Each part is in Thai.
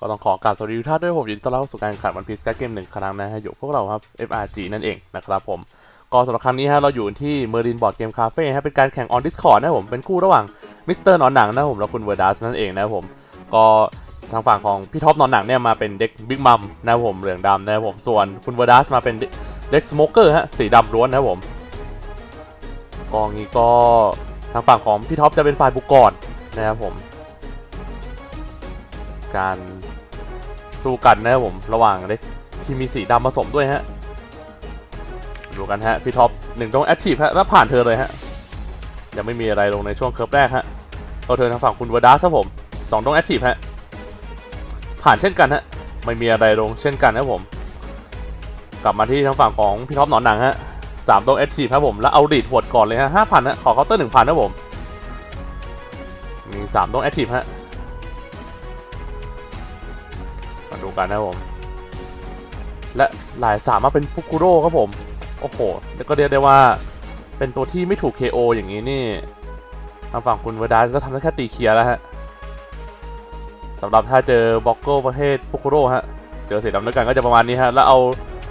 ก็ต้องขอกราบสวัสดีทุกท่านด้วยผมยินดีต้อนรับเข้าสู่การแข่งขันวันพีซการเกมหนึ่งครั้งนะฮะอยู่พวกเราครับ FRG นั่นเองนะครับผมก็สำหรับครั้งนี้ฮะเราอยู่ที่เมอร์ดินบอร์ดเกมคาเฟ่ฮะเป็นการแข่งออนดิสคอร์ดนะผมเป็นคู่ระหว่างมิสเตอร์นอนหนังนะผมและคุณเวอร์ดัสนั่นเองนะผมก็ทางฝั่งของพี่ท็อปนอนหนังเนี่ยมาเป็นเด็กบิ๊กมัมนะผมเหลืองดำนะผมส่วนคุณเวอร์ดัสมาเป็นเด็กสโมเกอร์ฮะสีดำล้วนนะผมกองนี้ก็ทางฝั่งของพี่ท็อปจะเป็นฝ่ายบุกก่อนนะครับผมการ สู้กันนะครับผมระหว่างเด็กที่มีสีดำผสมด้วยฮะดูกันฮะพี่ท็อปหนึ่งต้องแอคทีฟฮะแล้วผ่านเธอเลยฮะยังไม่มีอะไรลงในช่วงเคิร์ฟแรกฮะก็เธอทางฝั่งคุณวดัสครับผมสองต้องแอคทีฟฮะผ่านเช่นกันฮะไม่มีอะไรลงเช่นกันนะครับผม กลับมาที่ทางฝั่งของพี่ท็อปหนอนหนังฮะสามต้องแอคทีฟครับผมแล้วเอาดีดหวดก่อนเลยฮะห้าพันฮะขอเคาน์เตอร์หนึ่งพันครับผมมีสามต้องแอคทีฟฮะ กันนะผม และหลายสามมาเป็นฟุกุโร่ครับผม โอ้โห แล้วก็เรียกได้ว่า เป็นตัวที่ไม่ถูก KO อย่างนี้นี่ทางฝั่งคุณเวดาก็ทำได้แค่ตีเคลียร์แล้วฮะสำหรับถ้าเจอบล็อกเกอร์ประเภทฟุกุโร่ฮะ เจอสีดำด้วยกันก็จะประมาณนี้ฮะ แล้วเอา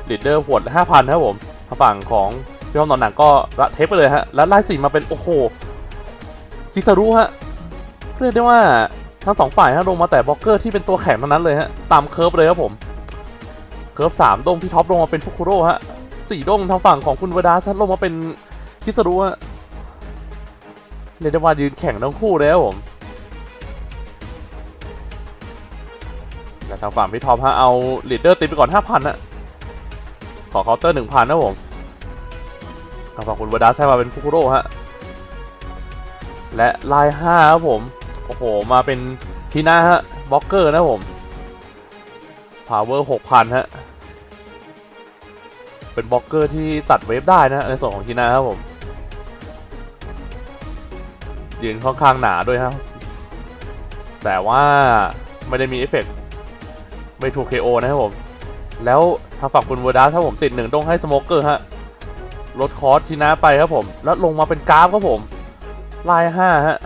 ลีดเดอร์หวด5,000ครับผมทางฝั่งของพี่ห้องนอนหนังก็ละเทปไปเลยฮะ แล้วไล่สีมาเป็นโอ้โหคิซารุฮะเรียกได้ว่า ทั้งสองฝ่ายฮะลงมาแต่บล็อกเกอร์ที่เป็นตัวแข็งทั้งนั้นเลยฮะตามเคิร์ฟเลยครับผมเคิร์ฟสามดงพี่ท็อปลงมาเป็นฟุกุโร่ฮะสี่ดงทางฝั่งของคุณเวดาซัลงมาเป็นคิสรุฮะเรียกได้ว่ายืนแข่งทั้งคู่เลยครับผมและทางฝั่งพี่ท็อปฮะเอาลีดเดอร์ติดไปก่อนห้าพันฮะขอเคาน์เตอร์หนึ่งพันนะผมทางฝั่งคุณเวดาใช้มาเป็นฟุกุโร่ฮะและลายห้าครับผม โอ้โห มาเป็นทีน่าฮะบล็อกเกอร์นะผมพาวเวอร์หกพันฮะ เป็นบล็อกเกอร์ที่ตัดเวฟได้นะ ในส่วนของทีน่าครับผม ยืนค่อนข้างหนาด้วยครับ แต่ว่าไม่ได้มีเอฟเฟกต์ไม่ถูก KO นะครับผม แล้วทางฝั่งคุณเวอร์ดัสถ้าผมติดหนึ่งต้องให้สโมเกอร์ฮะ ลดคอร์สทีน่าไปครับผม แล้วลงมาเป็นกราฟครับผม ลายห้าฮะ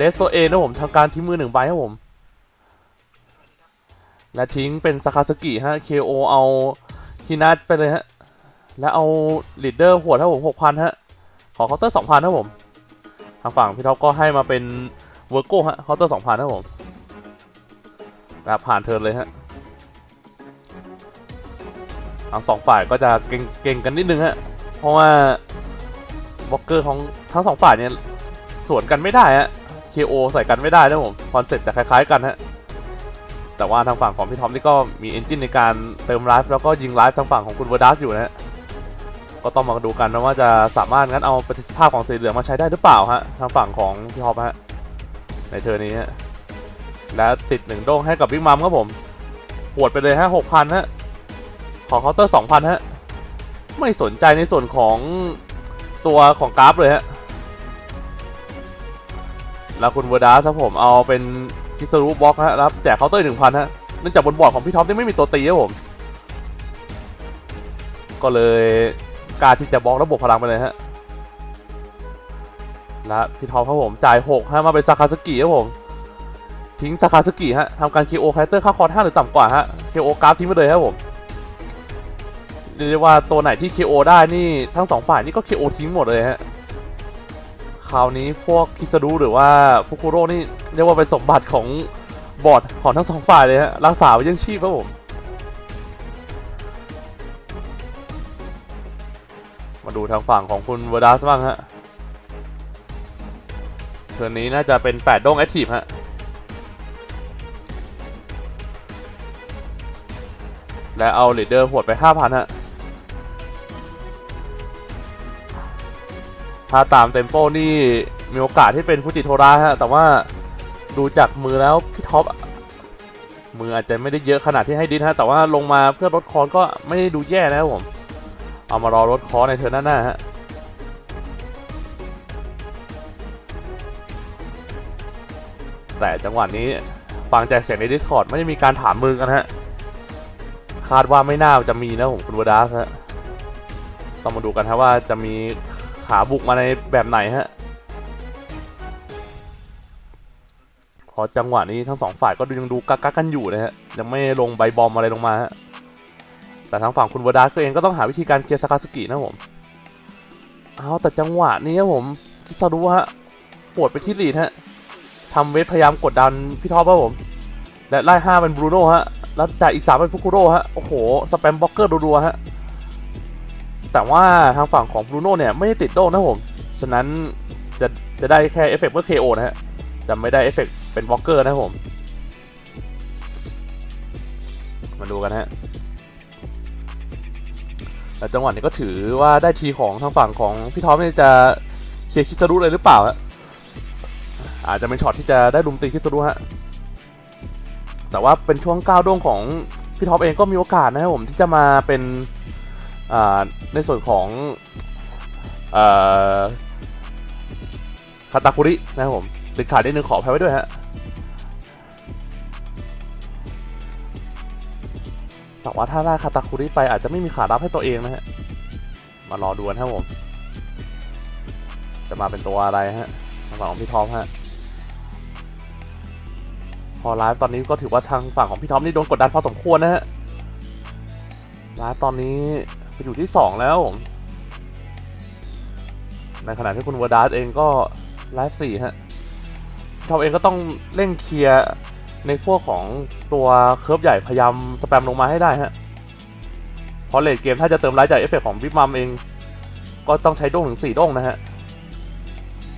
เลสตัวเอนะผมทำการทิ้งมือหนึ่งใบครับผม และทิ้งเป็นซากาสกิฮะ KO เอาฮินัทไปเลยฮะ แล้วเอาลีดเดอร์หัวถ้าผมหกพันฮะ ขอเคาน์เตอร์สองพันครับผม ทางฝั่งพี่ท็อปก็ให้มาเป็นเวอร์โก้ฮะเคาน์เตอร์สองพันครับผมแล้วผ่านเทิร์นเลยฮะทั้งสองฝ่ายก็จะเก่งเก่งกันนิดนึงฮะ เพราะว่าบล็อกเกอร์ของทั้งสองฝ่ายเนี่ยสวนกันไม่ได้ฮะ KO ใส่กันไม่ได้นะผมคอนเซ็ปต์จะคล้ายๆกันฮะแต่ว่าทางฝั่งของพี่ท็อปนี่ก็มีเอนจินในการเติมไลฟ์แล้วก็ยิงไลฟ์ทางฝั่งของคุณเวอร์ดัสอยู่นะฮะก็ต้องมาดูกันนะว่าจะสามารถงั้นเอาประสิทธิภาพของสีเหลืองมาใช้ได้หรือเปล่าฮะทางฝั่งของพี่ท็อปฮะในเทอร์นี้ฮะและติดหนึ่งโด่งให้กับบิ๊กมัมครับผมปวดไปเลยฮะหกพันฮะขอเคาน์เตอร์สองพันฮะไม่สนใจในส่วนของตัวของกราฟเลยฮะ ล้วคุณเวอร์ดัสครับผมเอาเป็นคิสรูบล็อกฮะรับแจกเคาน์เตอร์หนึ่งพันฮะเนื่องจากบนบอร์ดของพี่ท็อปนี่ไม่มีตัวตีครับผม ก็เลยการที่จะบล็อกระบบพลังไปเลยฮะและพี่ท็อปครับผมจ่ายหกฮะมาเป็นซาคาสกิครับผมทิ้งซาคาสกิฮะทำการคีโอคาแรคเตอร์ค่าคอร์ห้าหรือต่ำกว่าฮะคีโอกราฟทิ้งไปเลยครับผมเรียกว่าตัวไหนที่คีโอได้นี่ทั้งสองฝ่ายนี่ก็คีโอทิ้งหมดเลยฮะ คราวนี้พวกคิซารุหรือว่าฟุกุโร่นี่เรียกว่าเป็นสมบัติของบอร์ดของทั้งสองฝ่ายเลยฮะรักษาไว้ยังชีพครับผมมาดูทางฝั่งของคุณเวอร์ดัสบ้างฮะเทิร์นนี้น่าจะเป็น8ด้งแอคทีฟฮะและเอาลีดเดอร์หวดไป 5,000 ฮะ ถ้าตามเต็มโป้นี่มีโอกาสที่เป็นฟูจิโทระฮะ แต่ว่าดูจากมือแล้วพี่ท็อปมืออาจจะไม่ได้เยอะขนาดที่ให้ดิสฮะ แต่ว่าลงมาเพื่อลดคอนก็ไม่ได้ดูแย่นะครับผม เอามารอลดคอนในเทอร์นหน้าๆฮะแต่จังหวะนี้ฟังจากเสียงใน Discord ไม่ได้มีการถามมือกันฮะ คาดว่าไม่น่าจะมีนะผมคุณวดาสฮะ ต้องมาดูกันฮะว่าจะมี ขาบุกมาในแบบไหนฮะ พอจังหวะนี้ทั้งสองฝ่ายก็ยังดูกักกันอยู่นะฮะ ยังไม่ลงใบบอมอะไรลงมาฮะ แต่ทางฝั่งคุณวดาก็เองก็ต้องหาวิธีการเคลียร์ซากาสกินะผม เอาแต่จังหวะนี้ครับผมคิซารุฮะปวดไปที่ลีดฮะทำเวทพยายามกดดันพี่ท็อปครับผม และไล่ห้าเป็นบรูโน่ฮะ แล้วจ่ายอีกสามเป็นฟุกุโร่ฮะ โอ้โห สแปมบล็อกเกอร์รัวๆฮะ แต่ว่าทางฝั่งของบรูโน่เนี่ยไม่ได้ติดโดนะผม ฉะนั้นจะจะได้แค่เอฟเฟกต์เมื่อ KO นะฮะ จะไม่ได้เอฟเฟกต์เป็นบล็อกเกอร์นะผม มาดูกันฮะและจังหวะนี้ก็ถือว่าได้ทีของทางฝั่งของพี่ท็อปเนี่ยจะเคลียร์คิสรุเลยหรือเปล่าฮะอาจจะเป็นช็อตที่จะได้ลุมตีคิสรุฮะ แต่ว่าเป็นช่วงก้าวด้วงของพี่ท็อปเองก็มีโอกาสนะครับผมที่จะมาเป็น ในส่วนของคาตาคุรินะครับผมติดขาดนิดนึงขออภัยไว้ด้วยฮะแต่ว่าถ้าได้คาตาคุริไปอาจจะไม่มีขารับให้ตัวเองนะฮะ มารอดูกันครับผม จะมาเป็นตัวอะไรฮะทางฝั่งของพี่ท็อปฮะ พอไลฟ์ตอนนี้ก็ถือว่าทางฝั่งของพี่ท็อปนี่โดนกดดันพอสมควรนะฮะไลฟ์ตอนนี้ ไปอยู่ที่ 2 แล้ว ในขณะที่คุณวอร์ดาร์เองก็ไลฟ์สี่ฮะพี่ท็อปเองก็ต้องเร่งเคลียร์ในพวกของตัวเคิร์ฟใหญ่พยายามสแปมลงมาให้ได้ฮะเพราะเลดเกมถ้าจะเติมไลฟ์จากเอฟเฟกต์ของวิปมัมเอง ก็ต้องใช้ด้งถึง 4 ด้งนะฮะ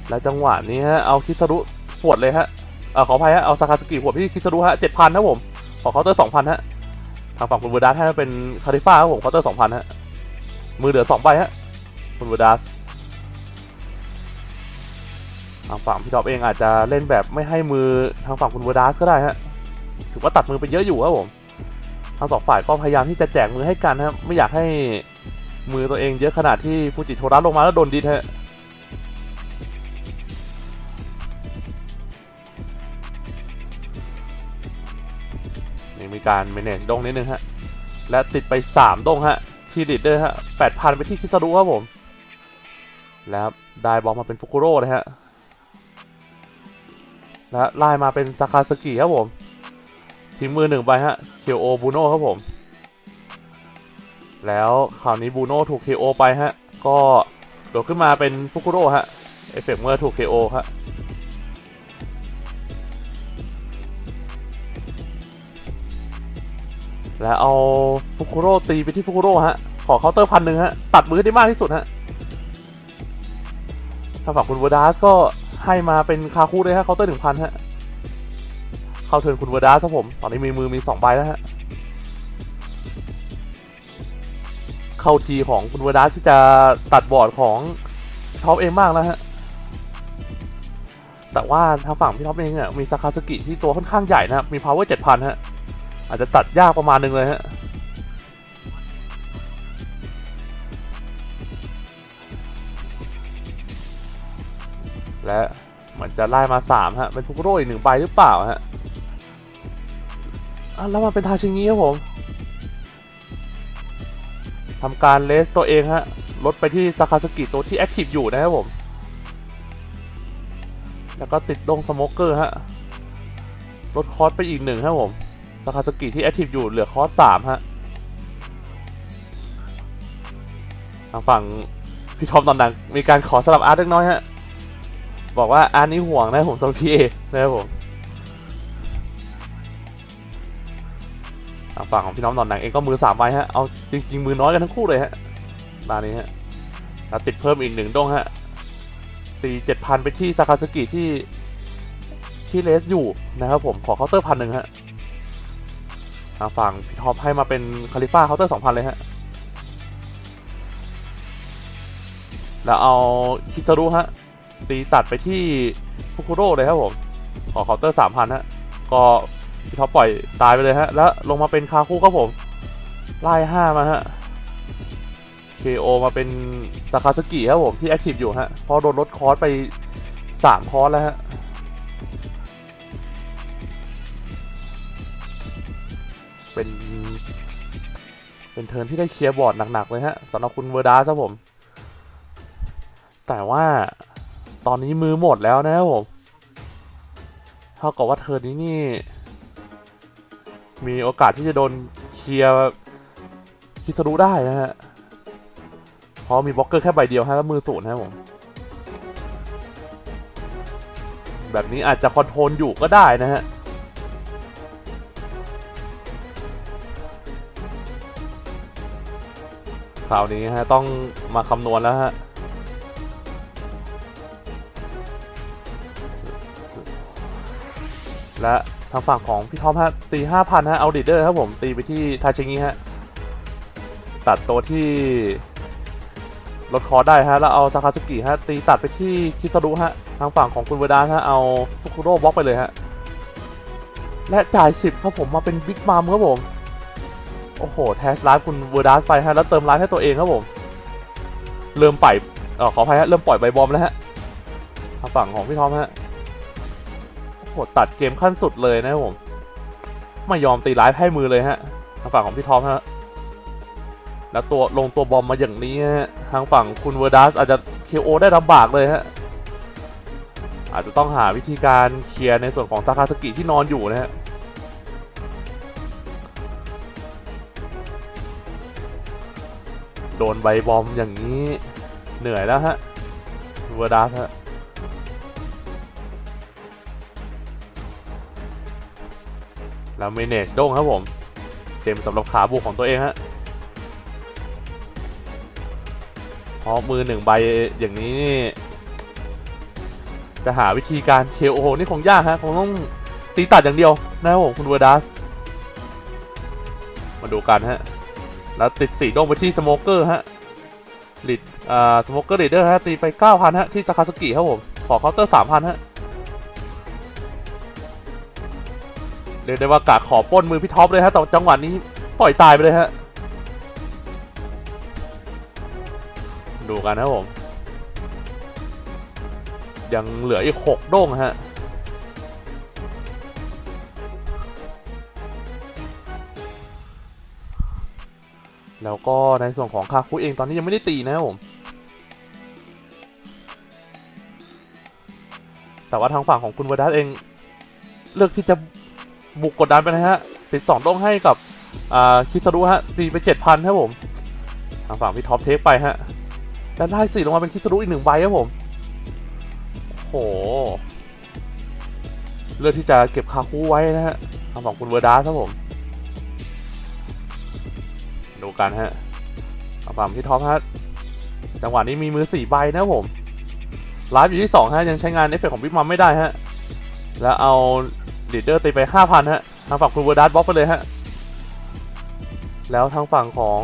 และจังหวะนี้ฮะ เอาคิสรุปวดเลยฮะเออขออภัยฮะ เอาซากาสกิหัวพี่คิสรุฮะเจ็ดพันนะผม ขอเคาน์เตอร์สองพันฮะ ทางฝั่งคุณวอร์ดัสให้เป็นคาริฟ้าครับผมเคาน์เตอร์สองพันฮะ มือเหลือสองใบฮะคุณเวอร์ดัสทางฝั่งพี่ท็อปเองอาจจะเล่นแบบไม่ให้มือทางฝั่งคุณเวอร์ดัสก็ได้ฮะถือว่าตัดมือไปเยอะอยู่ครับผมทั้งสองฝ่ายก็พยายามที่จะแจกมือให้กันนะครับไม่อยากให้มือตัวเองเยอะขนาดที่ฟูจิโทรัสลงมาแล้วโดนดิสฮะนี่มีการ manage ดงนิดนึงฮะและติดไป 3ดงฮะ ทีดิดเดอร์ฮะ8,000ไปที่คิสรุครับผม แล้วได้บอลมาเป็นฟุกุโร่เลยฮะ และไล่มาเป็นซากาสกิครับผมทีมมือหนึ่งไปฮะเคียวโอบูโน่ครับผม แล้วคราวนี้บูโน่ถูก KO ไปฮะ ก็โดดขึ้นมาเป็นฟุกุโร่ฮะ เอฟเฟกต์เมื่อถูก KO ฮะ แล้วเอาฟุกุโร่ตีไปที่ฟุกุโร่ฮะ ขอเคาน์เตอร์พันหนึ่งฮะ ตัดมือให้ได้มากที่สุดฮะทางฝั่งคุณเวอร์ดัสก็ให้มาเป็นคาคูเลยฮะเคาน์เตอร์หนึ่งพันฮะ เข้าเทิร์นคุณเวอร์ดัสครับผม ตอนนี้มีมือมีสองใบแล้วฮะ เข้าทีของคุณเวอร์ดัสที่จะตัดบอร์ดของท็อปเองมากแล้วฮะ แต่ว่าทางฝั่งพี่ท็อปเองอะมีซากาสกิที่ตัวค่อนข้างใหญ่นะครับมี power 7,000ฮะ อาจจะตัดยากประมาณหนึงเลยฮะและเหมือนจะไล่มาสามฮะเป็นฟุกโรอีกหนึ่งใบหรือเปล่าฮะแล้วมาเป็นทาชิงิครับผมทำการเลสตัวเองฮะลดไปที่ซากาสกิตัวที่แอคทีฟอยู่นะครับผม แล้วก็ติดดงสโมกเกอร์ฮะลดคอสไปอีกหนึ่งครับผม ซากาสกิที่แอคทีฟอยู่เหลือคอสสามฮะ ทางฝั่งพี่ทอมตอนนั้นมีการขอสลับอาร์ตเล็กน้อยฮะ บอกว่าอาร์ตนี้ห่วงนะผมสำหรับพี่เอนะครับผมทางฝั่งของพี่น้องตอนนั้นเองก็มือสามใบฮะ เอาจริง ๆ มือน้อยกันทั้งคู่เลยฮะตอนนี้ฮะแล้วติดเพิ่มอีกหนึ่งดงฮะตีเจ็ดพันไปที่ซากาสกิที่ที่เลสอยู่นะครับผมขอเคาน์เตอร์พันหนึ่งฮะ ฝั่งพี่ท็อปให้มาเป็นคาลิฟ้าเคาน์เตอร์สองพันเลยฮะ แล้วเอาคิซารุฮะตีตัดไปที่ฟุกุโร่เลยครับผมขอเคาน์เตอร์สามพันฮะ ก็พี่ท็อปปล่อยตายไปเลยฮะ แล้วลงมาเป็นคาคุครับผม ไล่ห้ามาฮะ KO มาเป็นซากาสกิครับผมที่แอคทีฟอยู่ฮะ เพราะโดนลดคอร์สไปสามคอร์สแล้วฮะ เป็นเทิร์นที่ได้เคลียร์บอร์ดหนักๆเลยฮะสำหรับคุณเวอร์ดาครับผม แต่ว่าตอนนี้มือหมดแล้วนะครับผมท่ากับว่าเธอนี้นี่ มีโอกาสที่จะโดนเคลียร์คิสรุได้นะฮะเพราะมีบล็อกเกอร์แค่ใบเดียวฮะแล้วมือศูนย์ฮะผมแบบนี้อาจจะคอนโทรลอยู่ก็ได้นะฮะ ราวนี้ฮะต้องมาคำนวณแล้วฮะและทางฝั่งของพี่ท็อปฮะตีห้าพันฮะเอาดีเดอร์ครับผมตีไปที่ทาชิงิฮะตัดตัวที่ลดคอได้ฮะแล้วเอาซาคาสกิฮะตีตัดไปที่คิซารุฮะทางฝั่งของคุณเวดานฮะเอาฟุคุโร่บล็อกไปเลยฮะและจ่าย 10 ครับผมมาเป็นบิ๊กมัมครับผม โอ้โห แทสไลฟ์คุณเวอร์ดัสไปฮะแล้วเติมไลฟ์ให้ตัวเองครับผม เริ่มปล่อยเออขออภัยฮะเริ่มปล่อยใบบอมแล้วฮะทางฝั่งของพี่ทอมฮะโอ้โหตัดเกมขั้นสุดเลยนะครับผมไม่ยอมตีไลฟ์ให้มือเลยฮะทางฝั่งของพี่ทอมฮะแล้วตัวลงตัวบอมมาอย่างนี้ฮะทางฝั่งคุณเวอร์ดัสอาจจะเคโอได้ลำบากเลยฮะอาจจะต้องหาวิธีการเคลียร์ในส่วนของซาคาสกิที่นอนอยู่นะฮะ โดนใบบอมอย่างนี้เหนื่อยแล้วฮะเวอร์ดัสฮะแล้วเมเนจโด้งครับผม เต็มสำหรับขาบุกของตัวเองฮะเพราะมือหนึ่งใบอย่างนี้ จะหาวิธีการ KO นี่คงยากฮะ คงต้องตีตัดอย่างเดียวนะครับผมคุณเวอร์ดัส มาดูกันฮะ แล้วติดสีโด้งไปที่สโมเกอร์ฮะลิดอ่าสโมเกอร์ลีดเดอร์ฮะตีไป 9,000 ฮะ ที่ซาคาสกิครับผม ขอเคาน์เตอร์ 3,000 ฮะ เรียกได้ว่ากะขอป้นมือพี่ท็อปเลยฮะแต่จังหวะนี้ปล่อยตายไปเลยฮะ ดูกันนะผม ยังเหลืออีกหกโด้งฮะ แล้วก็ในส่วนของคาคุเองตอนนี้ยังไม่ได้ตีนะครับผมแต่ว่าทางฝั่งของคุณวดัสเอง เลือกที่จะบุกกดดันไปนะฮะ ติดสองโด้งให้กับคิสรุฮะ ตีไปเจ็ดพันครับผม ทางฝั่งพี่ท็อปเทคไปฮะ แล้วได้สี่ลงมาเป็นคิสรุอีกหนึ่งใบครับผม โห เลือกที่จะเก็บคาคูไว้นะฮะ ทางฝั่งคุณเวอร์ดาสครับผม กันฮะทางฝั่งพี่ท็อปฮะจังหวะนี้มีมือสี่ใบนะผมไลฟ์อยู่ที่สองฮะยังใช้งานเอฟเฟกต์ของบิ๊กมัมไม่ได้ฮะแล้วเอาลีดเดอร์ตีไปห้าพันฮะทางฝั่งคุณเวอร์ดัสบล็อกไปเลยฮะแล้วทางฝั่งของ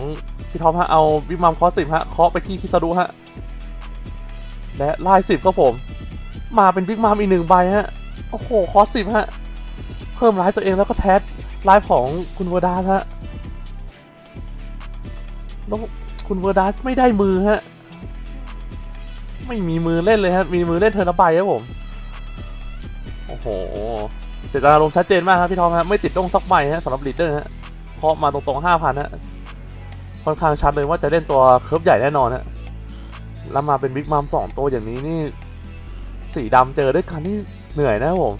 พี่ท็อปฮะเอาบิ๊กมัมคอสิบฮะเคาะไปที่คิซารุฮะและไล่สิบครับผม มาเป็นบิ๊กมัมอีกหนึ่งใบฮะโอ้โหคอสิบฮะเพิ่มไลฟ์ตัวเองแล้วก็แทสไลฟ์ของคุณเวอร์ดัสฮะ แล้วคุณเวอร์ดัสไม่ได้มือฮะ ไม่มีมือเล่นเลยฮะ มีมือเล่นเทอร์นใบครับผม โอ้โหเจตนารมณ์ชัดเจนมากครับพี่ทอมฮะ ไม่ติดต้องซักใบฮะสำหรับลีดเดอร์ฮะเคาะมาตรงๆห้าพันฮะ ค่อนข้างชัดเลยว่าจะเล่นตัวเคิร์ฟใหญ่แน่นอนฮะ แล้วมาเป็นบิ๊กมัมสองตัวอย่างนี้นี่ สีดำเจอด้วยกันนี่เหนื่อยนะครับผม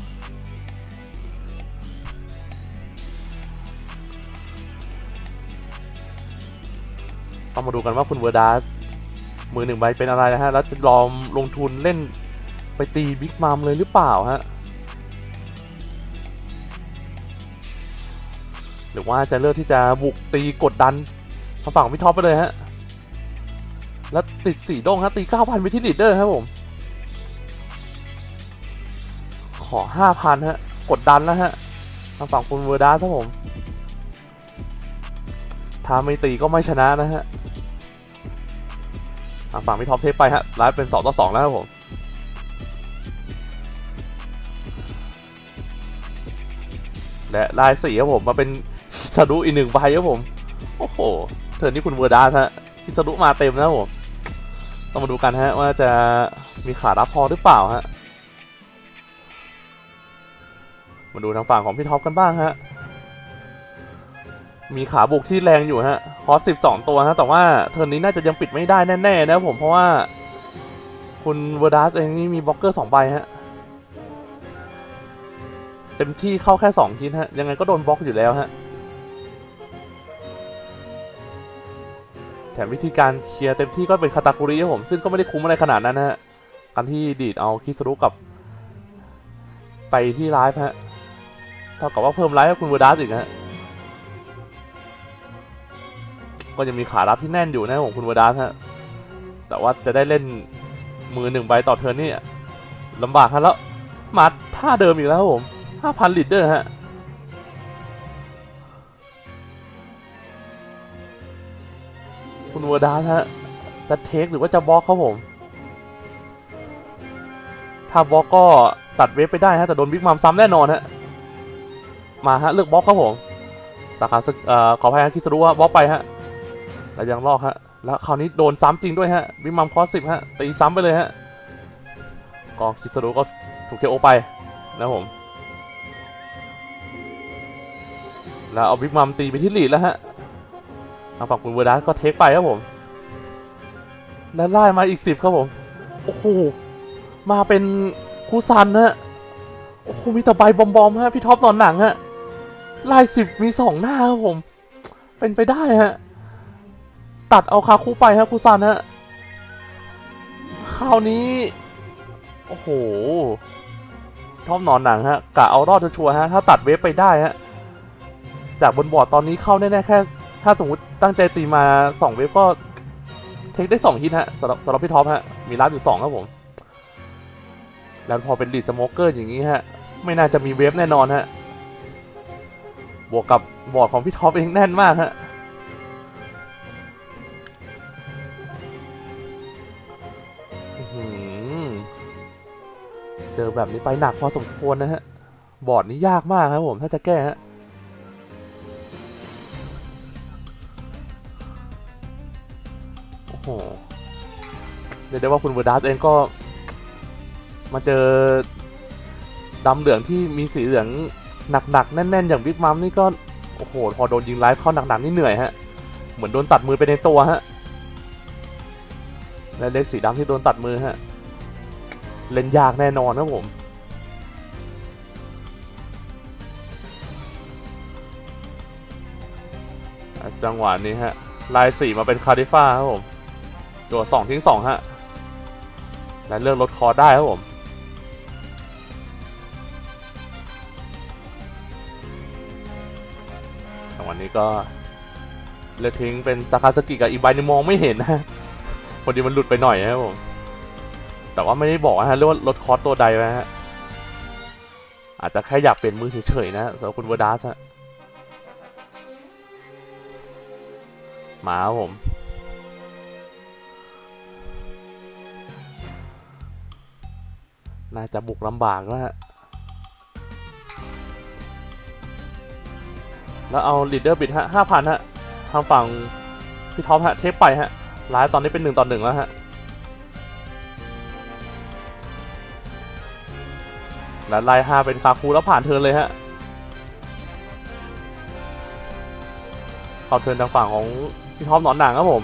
ต้องมาดูกันว่าคุณเวอร์ดัสมือหนึ่งใบเป็นอะไรนะฮะ แล้วจะลองลงทุนเล่นไปตีบิ๊กมัมเลยหรือเปล่าฮะ หรือว่าจะเลือกที่จะบุกตีกดดันทางฝั่งของพี่ท็อปไปเลยฮะ แล้วติดสี่ด้งฮะตีเก้าพันไปที่ลีดเดอร์ครับผม ขอห้าพันฮะ กดดันแล้วฮะทางฝั่งคุณเวอร์ดัสครับผมถ้าไม่ตีก็ไม่ชนะนะฮะ ฝั่งพี่ท็อปเทปไปฮะไลฟ์เป็น2ต่อ2แล้วครับผมและลายสีครับผมมาเป็นคิซารุอีกหนึ่งใบครับผม โอ้โหเทิร์นนี้คุณเวอร์ดาฮะคิซารุมาเต็มนะครับผมต้องมาดูกันฮะว่าจะมีขารับพอหรือเปล่าฮะมาดูทางฝั่งของพี่ท็อปกันบ้างฮะ มีขาบุกที่แรงอยู่ฮะ คอสสิบสองตัวฮะ แต่ว่าเทิร์นนี้น่าจะยังปิดไม่ได้แน่ๆนะผม เพราะว่า คุณเวอร์ดัสเองนี่มีบล็อกเกอร์สองใบฮะ เต็มที่เข้าแค่สองชิ้นฮะ ยังไงก็โดนบล็อกอยู่แล้วฮะ แถมวิธีการเคลียร์เต็มที่ก็เป็นคาตาคุริครับผม ซึ่งก็ไม่ได้คุ้มอะไรขนาดนั้นนะฮะ การที่ดีดเอาคิสรุกับ ไปที่ไลฟ์ฮะ เท่ากับว่าเพิ่มไลฟ์ให้คุณเวอร์ดัสอีกฮะ ก็ยังมีขารับที่แน่นอยู่นะของคุณวดัสฮะแต่ว่าจะได้เล่นมือหนึ่งใบต่อเทิร์นนี่ลำบากฮะแล้วมาท่าเดิมอีกแล้วผมห้าพันลิตรเดอร์ฮะคุณวดาสฮะจะเทคหรือว่าจะบล็อกครับผม ถ้าบล็อกก็ตัดเวฟไปได้ฮะแต่โดนบิ๊กมัมซ้ำแน่นอนฮะมาฮะเลือกบล็อกครับผมสาขาศึกเอ่อขอพายคิสรุว่าบล็อกไปฮะ แล้วยังลอกฮะ แล้วคราวนี้โดนซ้ำจริงด้วยฮะบิ๊กมัมคอสสิบฮะ ตีซ้ำไปเลยฮะ ก็คิสรุก็ถูกเคโอไปนะผม แล้วเอาบิ๊กมัมตีไปที่หลีดแล้วฮะทางฝั่งคุณเวอร์ดัสก็เทคไปครับผม แล้วไล่มาอีกสิบครับผม โอ้โห มาเป็นคูซันฮะ โอ้โห มีแต่ใบบอมๆฮะ พี่ท็อปนอนหนังฮะไล่สิบมีสองหน้าครับผม เป็นไปได้ฮะ ตัดเอาคาคุไปฮะคูซันฮะคราวนี้ โอ้โหท็อปนอนหนังฮะกะเอารอดชัวร์ฮะถ้าตัดเวฟไปได้ฮะจากบนบอร์ดตอนนี้เข้าแน่ๆแค่ ถ้าสมมติตั้งใจตีมาสองเวฟก็เทคได้สองฮิตฮะสำหรับสำหรับพี่ท็อปฮะมีรับอยู่สองครับผม แล้วพอเป็นลีดสโมเกอร์อย่างนี้ฮะ ไม่น่าจะมีเวฟแน่นอนฮะบวกกับบอร์ดของพี่ท็อปเองแน่นมากฮะ เจอแบบนี้ไปหนักพอสมควรนะฮะ บอร์ดนี้ยากมากครับผมถ้าจะแก้ฮะโอ้โหเรียกได้ว่าคุณเวอร์ดัสเองก็ มาเจอดำเหลืองที่มีสีเหลืองหนักๆ แน่นๆ อย่างบิ๊กมัมนี่ก็ โอ้โห พอโดนยิงไลฟ์เข้าหนักๆ นี่เหนื่อยฮะ เหมือนโดนตัดมือไปในตัวฮะ และเล็กสีดำที่โดนตัดมือฮะ เล่นยากแน่นอนนะผมจังหวะนี้ฮะ ลายสี่มาเป็นคาริฟ้าครับผมตัวสองทิ้งสองฮะ และเลือกลดคอได้ครับผมจังหวะนี้ก็เลือกทิ้งเป็นซาคาสกิกับอีไบนี่มองไม่เห็นนะ อดีมันหลุดไปหน่อยนะครับผมแต่ว่าไม่ได้บอกนะฮะเรียกว่าลดคอร์สตัวใดไว้ฮะอาจจะแค่อยากเปลี่ยนมือเฉยๆนะสำหรับคุณเวอร์ดัสฮะมาครับผมน่าจะบุกลำบากแล้วฮะ แล้วเอาลีดเดอร์บิดฮะห้าพันฮะ ทางฝั่งพี่ท็อปฮะ เทปไปฮะ ไลฟ์ตอนนี้เป็นหนึ่งต่อหนึ่งแล้วฮะแล้วไล่ห้าเป็นคาคูแล้วผ่านเทินเลยฮะเข้าเทินทางฝั่งของพี่ท็อปหนอนหนังครับผม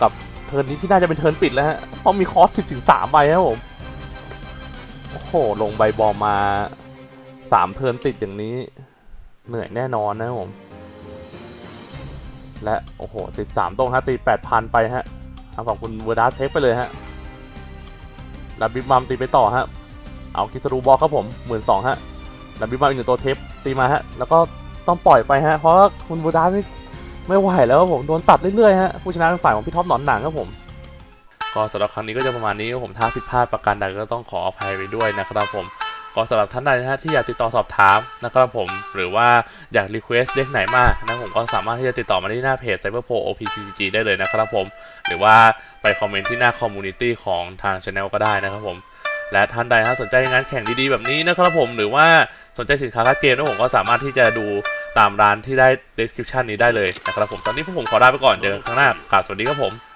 กับเทินนี้ที่น่าจะเป็นเทินปิดแล้วฮะเพราะมีคอสสิบถึงสามใบครับผม โอ้โห ลงใบบอลมาสามเทินติดอย่างนี้ เหนื่อยแน่นอนนะครับผม และโอ้โหติดสามตรงฮะตีแปดพันไปฮะทางฝั่งคุณเวอร์ดาเทคไปเลยฮะแล้วบิ๊กมัมตีไปต่อฮะเอาคิสรูบอลครับผมหมื่นสองฮะแล้วบิ๊กมัมอีกหนึ่งตัวเทปตีมาฮะแล้วก็ต้องปล่อยไปฮะเพราะว่าคุณบูดานี่ไม่ไหวแล้วครับผมโดนตัดเรื่อยๆฮะผู้ชนะเป็นฝ่ายของพี่ท็อปหนอนหนังครับผมก็สำหรับครั้งนี้ก็จะประมาณนี้ครับผมถ้าผิดพลาดประการใดก็ต้องขออภัยไปด้วยนะครับผม ก็สำหรับท่านใดนะฮะที่อยากติดต่อสอบถามนะครับผม หรือว่าอยากรีเควสเด็กไหนมากนะผมก็สามารถที่จะติดต่อมาที่หน้าเพจ CyberPro OPCG ได้เลยนะครับผม หรือว่าไปคอมเมนต์ที่หน้าคอมมูนิตี้ของทางช anel ก็ได้นะครับผมและท่านใดถ้าสนใจงานแข่งดีๆแบบนี้นะครับผมหรือว่าสนใจสินค้าการ์ดเกมนะผมก็สามารถที่จะดูตามร้านที่ได้ description นี้ได้เลยนะครับผมตอนนี้พวกผมขอลาไปก่อนเจอกันครั้งหน้ากราบสวัสดีครับผม